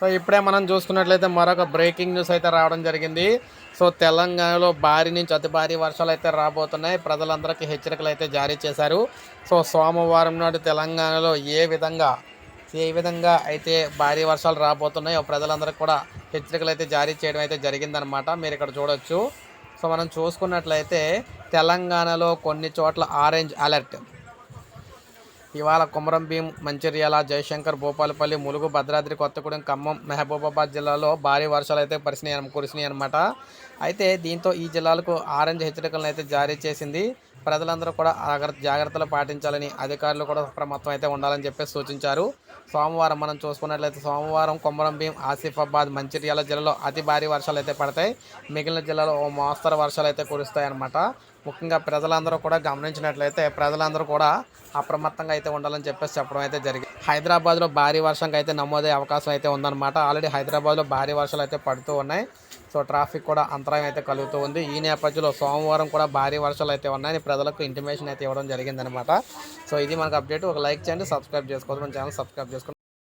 So ఇప్పుడే మనం చూసుకున్నట్లయితే మరొక బ్రేకింగ్ న్యూస్ అయితే రావడం జరిగింది. సో తెలంగాణలో భారీ నుంచి అతి భారీ వర్షాలు అయితే రాబోతున్నాయి. ప్రజలందరికీ హెచ్చరికలు అయితే జారీ చేశారు. సో సోమవారం నాడు తెలంగాణలో ఏ విధంగా ఏ విధంగా అయితే భారీ వర్షాలు రాబోతున్నాయో ప్రజలందరికీ కూడా హెచ్చరికలు అయితే జారీ చేయడం అయితే జరిగిందనమాట మీరు ఇక్కడ చూడొచ్చు. సో మనం చూసుకున్నట్లయితే తెలంగాణలో కొన్ని చోట్ల ఆరెంజ్ అలర్ట్. ఇవాళ కుమరం భీం మంచిర్యాల జయశంకర్ భూపాలపల్లి ములుగు భద్రాద్రి కొత్తగూడెం ఖమ్మం మహబూబాబాద్ జిల్లాలో భారీ వర్షాలు అయితే పరిసినాయి కురిసినాయి అనమాట అయితే దీంతో ఈ జిల్లాలకు ఆరెంజ్ హెచ్చరికలను అయితే జారీ చేసింది. ప్రజలందరూ కూడా జాగ్రత్తలు పాటించాలని అధికారులు కూడా అప్రమత్తం అయితే ఉండాలని చెప్పి సూచించారు. సోమవారం మనం చూసుకున్నట్లయితే సోమవారం కొమరం భీం ఆసిఫాబాద్ మంచిర్యాల జిల్లాలో అతి భారీ వర్షాలు అయితే పడతాయి. మిగిలిన జిల్లాలో ఓ మోస్తరు వర్షాలు అయితే కురుస్తాయన్నమాట ముఖ్యంగా ప్రజలందరూ కూడా గమనించినట్లయితే ప్రజలందరూ కూడా అప్రమత్తంగా అయితే ఉండాలని చెప్పేసి చెప్పడం అయితే జరిగింది. హైదరాబాద్లో భారీ వర్షంకి అయితే నమోదయ్యే అవకాశం అయితే ఉందన్నమాట. ఆల్రెడీ హైదరాబాద్లో భారీ వర్షాలు అయితే పడుతూ ఉన్నాయి. సో ట్రాఫిక్ కూడా అంతరాయం అయితే కలుగుతూ ఉంది. ఈ నేపథ్యంలో సోమవారం కూడా భారీ వర్షాలు అయితే ఉన్నాయని ప్రజలకు ఇంటిమేషన్ అయితే ఇవ్వడం జరిగిందనమాట సో ఇది మనకు అప్డేట్ ఒక లైక్ చేయండి సబ్స్క్రైబ్ చేసుకోవచ్చు మన ఛానల్ సబ్స్క్రైబ్ చేసుకోండి.